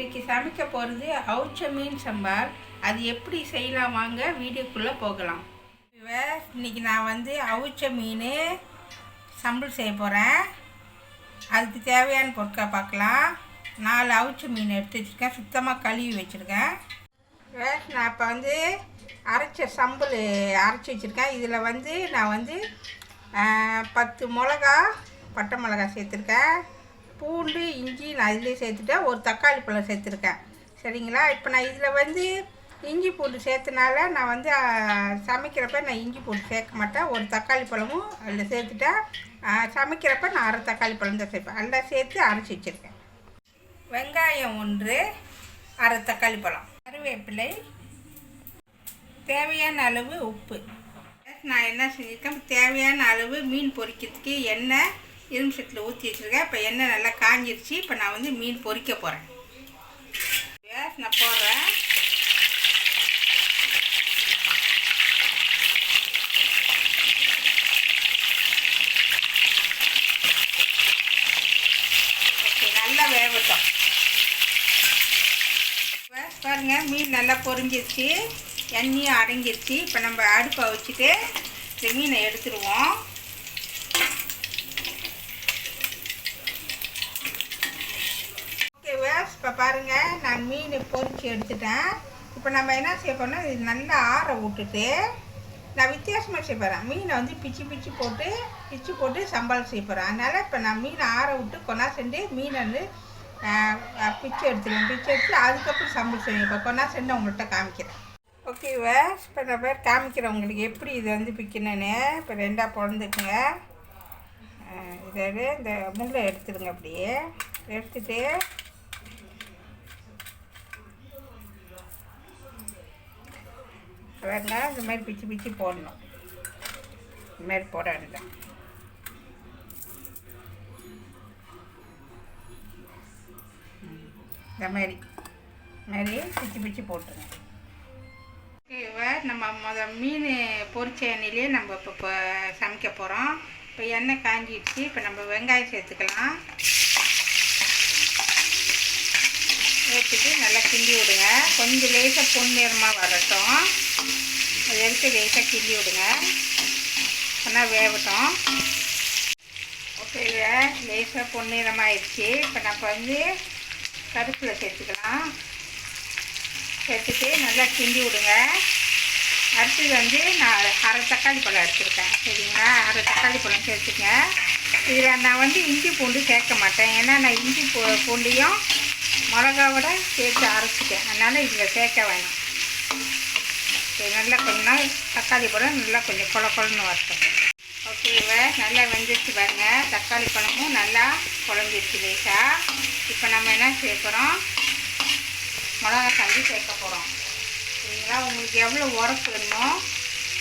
இன்றைக்கி சமைக்க போகிறது அவுச்ச மீன் சம்பார். அது எப்படி செய்யலாம் வாங்க வீடியோக்குள்ளே போகலாம். இவ இன்னைக்கு நான் வந்து அவுச்ச மீன் சம்பல் செய்ய போகிறேன் அதுக்கு தேவையான பொருட்கள் பார்க்கலாம். நாலு அவுச்ச மீன் எடுத்து வச்சுருக்கேன். சுத்தமாக கழுவி வச்சுருக்கேன். இவ நான் இப்போ வந்து அரைச்ச சம்பல் அரைச்சி வச்சுருக்கேன். இதில் வந்து நான் வந்து பத்து மிளகா பட்டை மிளகா சேர்த்துருக்கேன். பூண்டு இஞ்சி நான் இதிலே சேர்த்துட்டேன். ஒரு தக்காளி பழம் சேர்த்துருக்கேன். சரிங்களா? இப்போ நான் இதில் வந்து இஞ்சி பூண்டு சேர்த்தனால நான் வந்து சமைக்கிறப்ப நான் இஞ்சி பூண்டு சேர்க்க மாட்டேன். ஒரு தக்காளி பழமும் அதில் சேர்த்துட்டேன். சமைக்கிறப்ப நான் அரை தக்காளி பழம் தான் சேர்ப்பேன். எல்லாம் சேர்த்து அரைச்சி வச்சுருக்கேன். வெங்காயம் ஒன்று அரை தக்காளி பழம். கருவேப்பிலை தேவையான அளவு உப்பு. நான் என்ன செஞ்சுருக்கேன்? தேவையான அளவு மீன் பொரிக்கிறதுக்கு எண்ணெய் இரும்பு சட்டில் ஊற்றி வச்சுருக்கேன். இப்போ எண்ணெய் நல்லா காஞ்சிருச்சு. இப்போ நான் வந்து மீன் பொறிக்க போகிறேன் நான் போடுறேன். ஓகே நல்லா வேகட்டும். இப்ப பாருங்க மீன் நல்லா பொரிஞ்சிருச்சு எண்ணெயும் அடங்கிருச்சு. இப்போ நம்ம அடுப்பை வச்சுட்டு இந்த மீனை எடுத்துருவோம் ஓகே வேஸ் இப்போ பாருங்கள் நான் மீன் பொறிச்சு எடுத்துட்டேன். இப்போ நம்ம என்ன செய்ய போனால் இது நல்லா ஆற விட்டுட்டு நான் வித்தியாசமாக செய்ய போகிறேன் மீனை வந்து பிச்சு பிச்சு போட்டு பிச்சு போட்டு சம்பளம் செய்ய போகிறேன் அதனால் இப்போ நான் மீனை ஆற விட்டு கொண்டா சென்று மீனை வந்து பிச்சு எடுத்துருவேன். பிச்சு எடுத்து அதுக்கப்புறம் சம்பளம் செய்வேன். இப்போ கொண்டா சென்று உங்கள்கிட்ட காமிக்கிறேன். ஓகே இப்போ நான் பேர் காமிக்கிறேன் உங்களுக்கு எப்படி இது வந்து பிக்கணும்னு. இப்போ ரெண்டாக பிறந்துக்குங்க. இதை இந்த முள்ளை எடுத்துடுங்க அப்படியே. எடுத்துகிட்டு வெங்காயம் இந்த மாதிரி பிச்சு பிச்சு போடணும். இந்த மாதிரி போட வேண்டாம். இந்த மாதிரி மாதிரி பிச்சு பிச்சு போட்டுருங்க. ஓகேவா நம்ம முத மீன் பொரிச்ச எண்ணெயிலே நம்ம இப்போ இப்போ சமைக்க போகிறோம் இப்போ எண்ணெய் காஞ்சிடுச்சு. இப்போ நம்ம வெங்காயம் சேர்த்துக்கலாம். ஊற்றிட்டு நல்லா கிண்டி விடுங்க. கொஞ்சம் லேசாக பொன்னிறமாக வரட்டும். அதை எடுத்து லேசாக கிண்டி விடுங்க. ஆனால் வேகட்டும். ஓகே லேசாக பொன்னிறமாகிடுச்சு இப்போ நம்ம வந்து கருப்பில் சேர்த்துக்கலாம். சேர்த்துட்டு நல்லா கிண்டி விடுங்க. அடுத்தது வந்து நான் அரை தக்காளி பழம் எடுத்துருக்கேன். சரிங்களா? அரை தக்காளி பழம் சேர்த்துங்க. இதில் நான் வந்து இஞ்சி பூண்டு சேர்க்க மாட்டேன். ஏன்னா நான் இஞ்சி பூ பூண்டையும் மிளகாவோட சேர்த்து அரைச்சிட்டேன். அதனால் இதில் சேர்க்க வேணாம். இது நல்லா கொஞ்ச நாள் தக்காளி பழம் நல்லா கொஞ்சம் கொல கொலன்னு வரட்டும். ஓகேவா நல்லா வெந்துருச்சு பாருங்கள் தக்காளி பழமும் நல்லா குழஞ்சிருச்சு லேசாக இப்போ நம்ம என்ன சேர்க்குறோம் மிளகா தண்ணி சேர்க்க போகிறோம் சரிங்களா? உங்களுக்கு எவ்வளோ உரப்பு வேணுமோ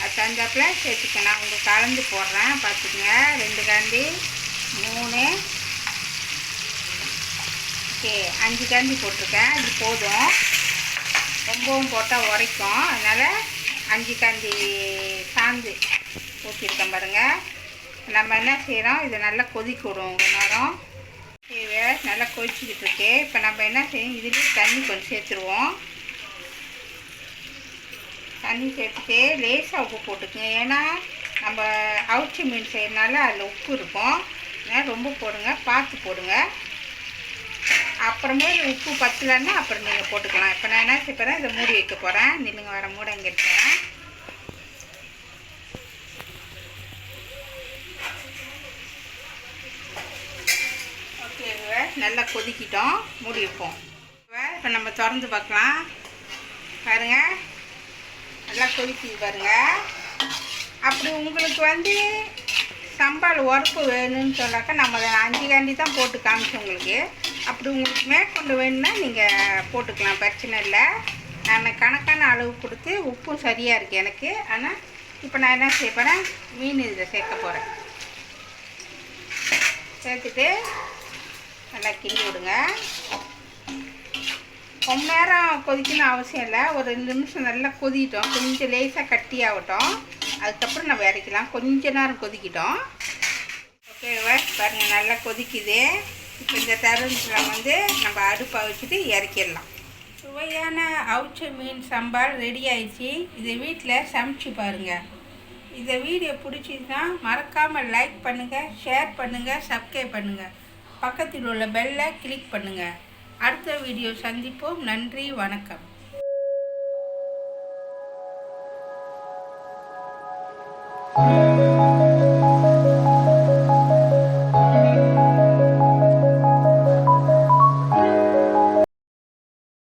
அது தகுந்தாப்புல சேர்த்துக்கணும் உங்களுக்கு கலந்து போடுறேன். பார்த்துக்கங்க. ரெண்டு கரண்டி மூணு ஓகே அஞ்சு கரண்டி போட்டிருக்கேன். இது போதும். ரொம்பவும் போட்டால் உரைக்கும். அதனால் அஞ்சு கரண்டி சாந்து ஊற்றிருக்கேன் பாருங்கள் நம்ம என்ன செய்கிறோம் இதை நல்லா கொதிக்க விடுவோம் நேரம். தேவை நல்லா கொதிச்சுக்கிட்டு இருக்கு. இப்போ நம்ம என்ன செய்யணும்? இதுலேயும் தண்ணி கொஞ்சம் சேர்த்துருவோம். தண்ணி சேர்த்துட்டு லேசாக உப்பு போட்டுக்குங்க. ஏன்னா நம்ம அவுச்சி மீன் செய்யறதுனால அதில் உப்பு இருக்கும். அதனால் ரொம்ப போடுங்க. பார்த்து போடுங்க. அப்புறமே உப்பு பத்தலைன்னா அப்புறம் நீங்கள் போட்டுக்கலாம். இப்போ நான் என்ன செய்ய போகிறேன் இதை மூடி வைக்க போகிறேன் நில்லுங்க வர மூட இங்கே இருக்கிறேன் ஓகே நல்லா கொதிக்கிட்டோம். மூடி வைப்போம். இப்போ நம்ம திறந்து பார்க்கலாம். பாருங்க. நல்லா கொதிக்குது பாருங்க. அப்படி உங்களுக்கு வந்து சம்பால் உரப்பு வேணும்னு சொன்னாக்கா நம்ம அஞ்சு காண்டி தான் போட்டு காமிச்சோம் உங்களுக்கு. அப்படி உங்களுக்கு மேற்கொண்டு வேணும்னா நீங்கள் போட்டுக்கலாம் பிரச்சனை இல்லை. நான் கணக்கான அளவு கொடுத்து உப்பும் சரியாக இருக்குது எனக்கு. ஆனால் இப்போ நான் என்ன செய்ய போகிறேன் மீன் இதில் சேர்க்க போகிறேன் சேர்த்துட்டு நல்லா கிண்டி விடுங்க. ரொம்ப நேரம் கொதிக்கணும் அவசியம் இல்லை. ஒரு ரெண்டு நிமிஷம் நல்லா கொதிக்கிட்டோம். கொஞ்சம் லேசாக கட்டி ஆகட்டும். அதுக்கப்புறம் நம்ம இறக்கலாம் கொஞ்ச நேரம் கொதிக்கிட்டோம். ஓகேவா பாருங்கள் நல்லா கொதிக்குது. இப்போ இந்த தருணத்தில் வந்து நம்ம அடுப்பை வச்சுட்டு இறக்கிடலாம். சுவையான அவுச்ச மீன் சம்பால் ரெடி ஆயிடுச்சு. இதை வீட்டில் சமைச்சு பாருங்கள் இந்த வீடியோ பிடிச்சிதுன்னா மறக்காமல் லைக் பண்ணுங்கள் ஷேர் பண்ணுங்கள் சப்ஸ்கிரைப் பண்ணுங்கள் பக்கத்தில் உள்ள பெல்லை கிளிக் பண்ணுங்கள் அடுத்த வீடியோ சந்திப்போம். நன்றி வணக்கம். Thank